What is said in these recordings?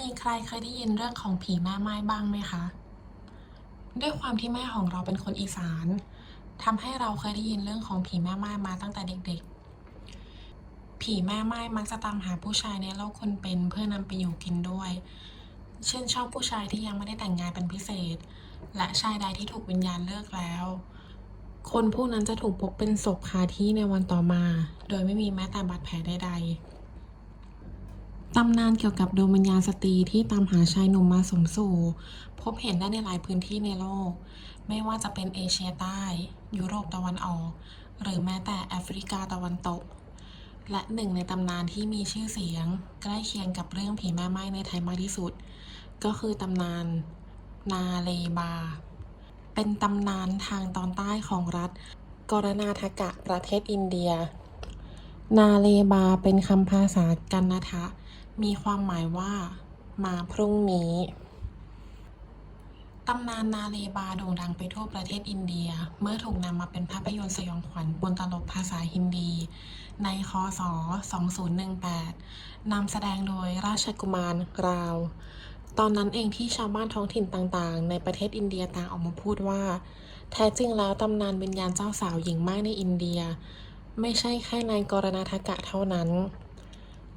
มีใครเคยได้ยินเรื่องของผีแม่ไม้บ้างไหมคะ ด้วยความที่แม่ของเราเป็นคนอีสานทำให้เราเคยได้ยินเรื่องของผีแม่ไม้มาตั้งแต่เด็กๆ ผีแม่ไม้มักจะตามหาผู้ชายในโลกคนเป็นเพื่อนำไปอยู่กินด้วย เช่นชอบผู้ชายที่ยังไม่ได้แต่งงานเป็นพิเศษ และชายใดที่ถูกวิญญาณเลิกแล้ว คนผู้นั้นจะถูกพบเป็นศพคาที่ในวันต่อมา โดยไม่มีแม้แต่บาดแผลใดๆ ตำนานเกี่ยวกับดวงวิญญาณสตรีที่ตามหาชายหนุ่มมาสมสู่ พบเห็นได้ในหลายพื้นที่ในโลก ไม่ว่าจะเป็นเอเชียใต้ ยุโรปตะวันออก หรือแม้แต่แอฟริกาตะวันตก และหนึ่งในตำนานที่มีชื่อเสียง ใกล้เคียงกับเรื่องผีแม่ไม้ในไทยมากที่สุด ก็คือตำนานนาเลบา เป็นตำนานทางตอนใต้ของรัฐ กรณาทกะประเทศอินเดีย นาเลบาเป็นคำภาษากันนทะ มีความหมายว่า มาพรุ่งนี้ตำนานนาเลบาโด่งดังไปทั่วประเทศอินเดีย เมื่อถูกนำมาเป็นภาพยนตร์สยองขวัญบนตลกภาษาฮินดี ในคศ 2018 นำแสดงโดยราชกุมารกราว ตอนนั้นเองที่ชาวบ้านท้องถิ่นต่างๆ ในประเทศอินเดียต่างออกมาพูดว่า แท้จริงแล้วตำนานวิญญาณเจ้าสาวหญิงไม้ในอินเดีย ไม่ใช่แค่ในกรณาทกะเท่านั้น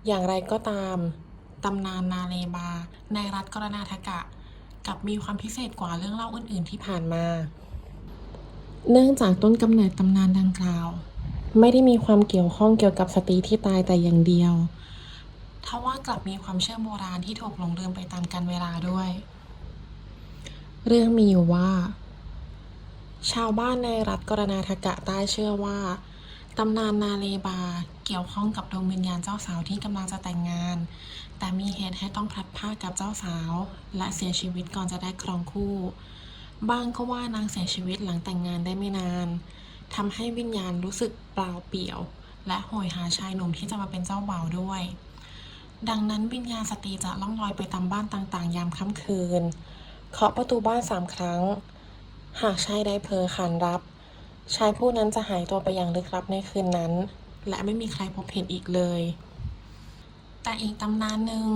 อย่างไรก็ตาม ตำนานนาเลบา ในรัฐกรณาทกะกับมีความพิเศษกว่าเรื่องเล่าอื่น ๆ ที่ผ่านมา เนื่องจากต้นกำเนิดตำนานดังกล่าว ไม่ได้มีความเกี่ยวข้องเกี่ยวกับสตรีที่ตายแต่อย่างเดียวทว่ากลับมีความเชื่อโบราณที่ถูกหลงลืมไปตามกาลเวลาด้วย เรื่องมีอยู่ว่า ชาวบ้านในรัฐกรณาทกะใต้เชื่อว่าตำนานนาเลบา เกี่ยวข้องกับดวงวิญญาณเจ้าสาวที่กำลังจะแต่งงาน แต่มีเหตุให้ต้องพลัดพรากกับเจ้าสาว และเสียชีวิตก่อนจะได้ครองคู่บางก็ว่านางเสียชีวิตหลังแต่งงานได้ไม่นานทำให้วิญญาณรู้สึกเปล่าเปลี่ยว และโหยหาชายหนุ่มที่จะมาเป็นเจ้าบ่าวด้วย ดังนั้นวิญญาณสตรีจะล่องลอยไปตามบ้านต่างๆ ยามค่ำคืนเคาะประตูบ้านสามครั้ง หากชายใดเผลอขานรับ ชายผู้นั้นจะหายตัวไปอย่างลึกลับในคืนนั้น และไม่มีใครพบเห็นอีกเลย แต่อีกตำนานหนึ่ง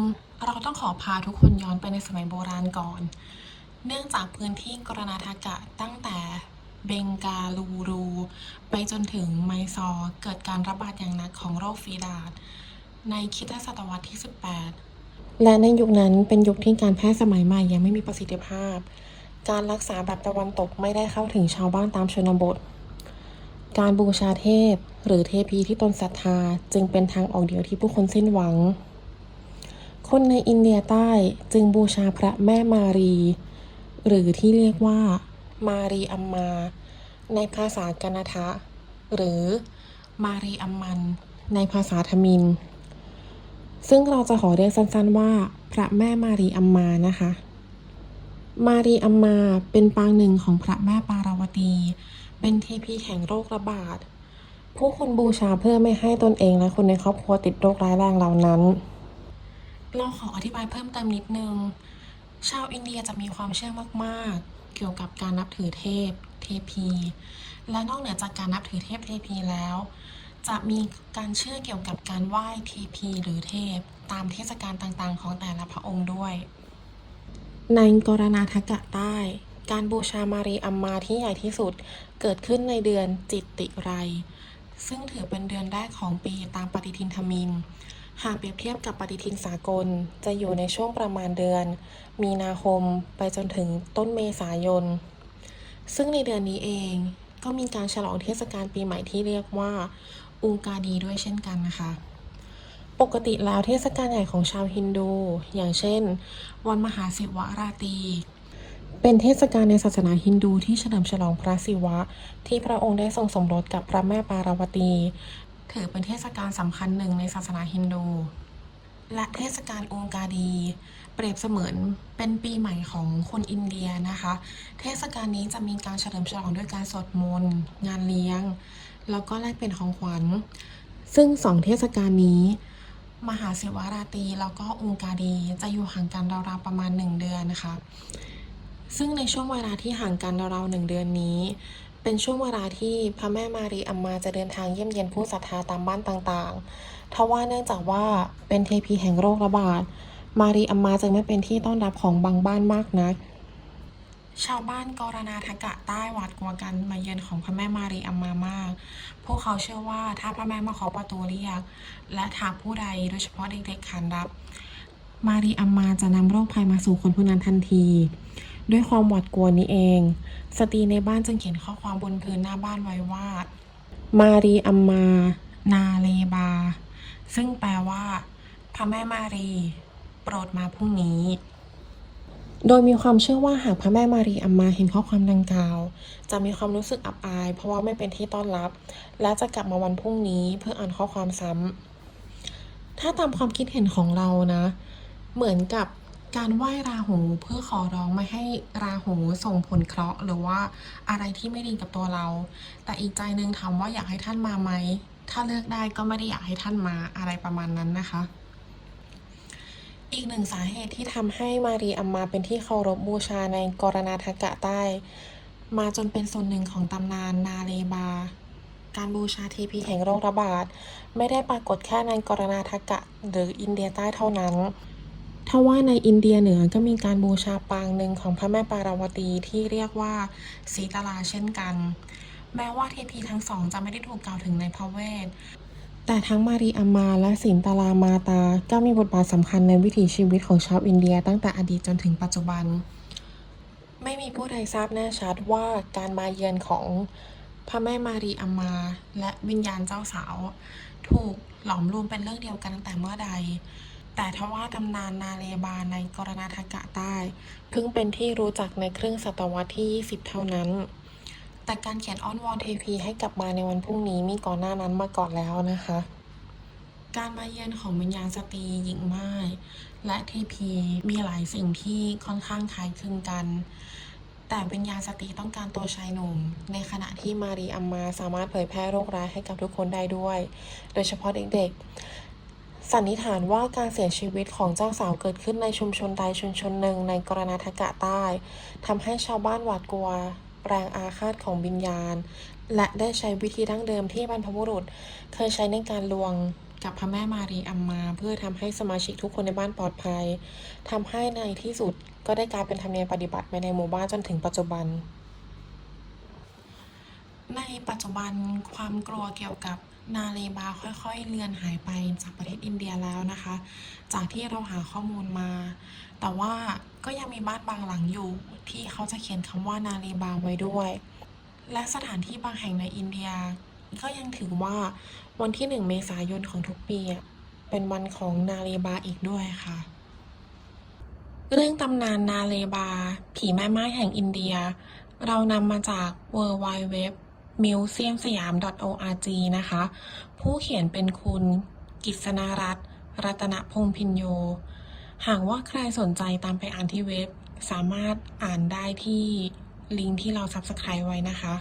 เราต้องขอพาทุกคนย้อนไปในสมัยโบราณก่อน เนื่องจากพื้นที่กรณาทากะตั้งแต่เบงกาลูรู ไปจนถึงไมซอร์เกิดการระบาดอย่างหนักของโรคฟีดาดในคิดศตวรรษที่ 18 และในยุคนั้นเป็นยุคที่การแพทย์สมัยใหม่ยังไม่มีประสิทธิภาพ การรักษาแบบตะวันตกไม่ได้เข้าถึงชาวบ้านตามชนบท การบูชาเทพ หรือเทพีที่ตนศรัทธาจึงเป็นทางออกเดียวที่ผู้คนสิ้นหวัง คนในอินเดียใต้จึงบูชาพระแม่มารี หรือที่เรียกว่า มารีอัมมา ในภาษากนทะ หรือมารีอัมมันในภาษาทมิน ซึ่งเราจะขอเรียกสั้นๆว่า พระแม่มารีอัมมานะคะ มารีอัมมาเป็นปางหนึ่งของพระแม่ปาราวตี เป็นเทพีแห่งโรคระบาด ผู้คนบูชาเพื่อไม่ให้ตนเองและคนในครอบครัวติดโรคร้ายแรงเหล่านั้น เราขออธิบายเพิ่มเติมนิดนึง ชาวอินเดียจะมีความเชื่อมากๆ เกี่ยวกับการนับถือเทพ เทพี และนอกเหนือจากการนับถือเทพเทพีแล้ว จะมีการเชื่อเกี่ยวกับการไหว้เทพีหรือเทพ ตามเทศกาลต่างๆ ของแต่ละพระองค์ด้วย ในกรณาทกะใต้ การบูชามารีอัมมาที่ใหญ่ที่สุดเกิดขึ้นในเดือนจิตติไร ซึ่งถือเป็นเดือนแรกของปีตามปฏิทินธมิน หากเปรียบเทียบกับปฏิทินสากล จะอยู่ในช่วงประมาณเดือน มีนาคมไปจนถึงต้นเมษายน ซึ่งในเดือนนี้เองก็มีการฉลองเทศกาลปีใหม่ที่เรียกว่า อูกาดีด้วยเช่นกันนะคะ ปกติแล้วเทศกาลใหญ่ของชาวฮินดู อย่างเช่น วันมหาศิวราตรีเป็นเทศกาลในศาสนาฮินดูที่เฉลิมฉลองพระศิวะ ที่พระองค์ได้ทรงสมรสกับพระแม่ปาราวตี ถือเป็นเทศกาลสำคัญหนึ่งในศาสนาฮินดู และเทศกาลองกาดี เปรียบเสมือนเป็นปีใหม่ของคนอินเดียนะคะ เทศกาลนี้จะมีการเฉลิมฉลองด้วยการสวดมนต์งานเลี้ยง แล้วก็แลกเปลี่ยนของขวัญ ซึ่งสองเทศกาลนี้ มหาศิวราตรีแล้วก็องกาดีจะอยู่ห่างกันราวๆประมาณ 1 เดือนนะคะ ซึ่งในช่วงเวลาที่ห่างกันราวๆหนึ่งเดือนนี้ เป็นช่วงเวลาที่พระแม่มารีอัมมาจะเดินทางเยี่ยมเยียนผู้ศรัทธาตามบ้านต่างๆ ทว่าเนื่องจากว่าเป็นเทพีแห่งโรคระบาด มารีอัมมาจึงไม่เป็นที่ต้อนรับของบางบ้านมากนัก ชาวบ้านกรณาทกะใต้หวาดกลัวกันมาเยือนของพระแม่มารีอัมมามาก พวกเขาเชื่อว่าถ้าพระแม่มาขอประตูเรียก และหากผู้ใดโดยเฉพาะเด็กๆขานรับ มารีอัมมาจะนำโรคภัยมาสู่คนผู้นั้นทันที ด้วยความหวาดกลัวนี้เอง สตรีในบ้านจึงเขียนข้อความบนพื้นหน้าบ้านไว้ว่า มารีอัมมา นาเลบา ซึ่งแปลว่า พระแม่มารี โปรดมาพรุ่งนี้ โดยมีความเชื่อว่าหากพระแม่มารีอัมมาเห็นข้อความดังกล่าว จะมีความรู้สึกอับอาย เพราะว่าไม่เป็นที่ต้อนรับ และจะกลับมาวันพรุ่งนี้เพื่ออ่านข้อความซ้ำถ้าตามความคิดเห็นของเรานะ เหมือนกับการไหว้ราหูเพื่อขอร้องไม่ให้ราหูส่งผลเคราะห์หรือว่าอะไรที่ไม่ดีกับตัวเรา แต่อีกใจหนึงถามว่าอยากให้ท่านมาไหม ถ้าเลือกได้ก็ไม่ได้อยากให้ท่านมาอะไรประมาณนั้นนะคะ อีกหนึ่งสาเหตุที่ทำให้มารีอัมมาเป็นที่เคารพบูชาในกรณาทกะใต้ มาจนเป็นส่วนหนึ่งของตำนานนาเลบา การบูชาเทพีแห่งโรคระบาด ไม่ได้ปรากฏแค่ในกรณาทกะหรืออินเดียใต้เท่านั้นทว่าในอินเดียเหนือก็มีการบูชาปางหนึ่งของพระแม่ปาราวตีที่เรียกว่าสีตลาเช่นกัน แม้ว่าเทพีทั้งสองจะไม่ได้ถูกกล่าวถึงในพระเวท แต่ทั้งมารีอัมมาและสินตาลามาตาก็มีบทบาทสำคัญในวิถีชีวิตของชาวอินเดียตั้งแต่อดีตจนถึงปัจจุบัน ไม่มีผู้ใดทราบแน่ชัดว่าการมาเยือนของพระแม่มารีอัมมา และวิญญาณเจ้าสาว ถูกหลอมรวมเป็นเรื่องเดียวกันตั้งแต่เมื่อใด แต่ทว่าตำนานนาเลบาในกรณาทกะใต้ เพิ่งเป็นที่รู้จักในครึ่งศตวรรษที่ 20 เท่านั้น แต่การเขียนอ้อนวอนเทพีให้กลับมาในวันพรุ่งนี้มีก่อนหน้านั้นมาก่อนแล้วนะคะ การมาเยือนของวิญญาณสตรีหญิงม่ายและเทพีมีหลายสิ่งที่ค่อนข้างคล้ายคลึงกัน แต่วิญญาณสตรีต้องการตัวชายหนุ่ม ในขณะที่มารีอัมมาสามารถเผยแพร่โรคร้ายให้กับทุกคนได้ด้วย โดยเฉพาะเด็กๆ สันนิษฐานว่าการเสียชีวิตของเจ้าสาวเกิดขึ้นในชุมชนใดชุมชนหนึ่งในกรณาทกะใต้ทำให้ชาวบ้านหวาดกลัว แรงอาฆาตของวิญญาณ และได้ใช้วิธีดั้งเดิมที่บรรพบุรุษ เคยใช้ในการลวงกับพระแม่มารีอัมมา เพื่อทำให้สมาชิกทุกคนในบ้านปลอดภัยทำให้ในที่สุดก็ได้กลายเป็นธรรมเนียมปฏิบัติไปในหมู่บ้านจนถึงปัจจุบัน ในปัจจุบันความกลัวเกี่ยวกับนาเลบาค่อยๆ เลือนหายไปจากประเทศอินเดียแล้วนะคะ จากที่เราหาข้อมูลมา แต่ว่าก็ยังมีบ้านบางหลังอยู่ที่เขาจะเขียนคำว่านาเลบาไว้ด้วย และสถานที่บางแห่งในอินเดีย ก็ยังถือว่าวันที่หนึ่งเมษายนของทุกปี เป็นวันของนาเลบาอีกด้วยค่ะ เรื่องตำนานนาเลบา ผีแม่ไม้แห่งอินเดีย เรานำมาจาก w w w m u s e u m s y a m org นะคะ ผู้เขียนเป็นคุณกิษณรัตน์รัตนพงพินโย หากว่าใครสนใจตามไปอ่านที่เว็บ สามารถอ่านได้ที่ลิงก์ที่เรา Subscribe ไว้นะคะ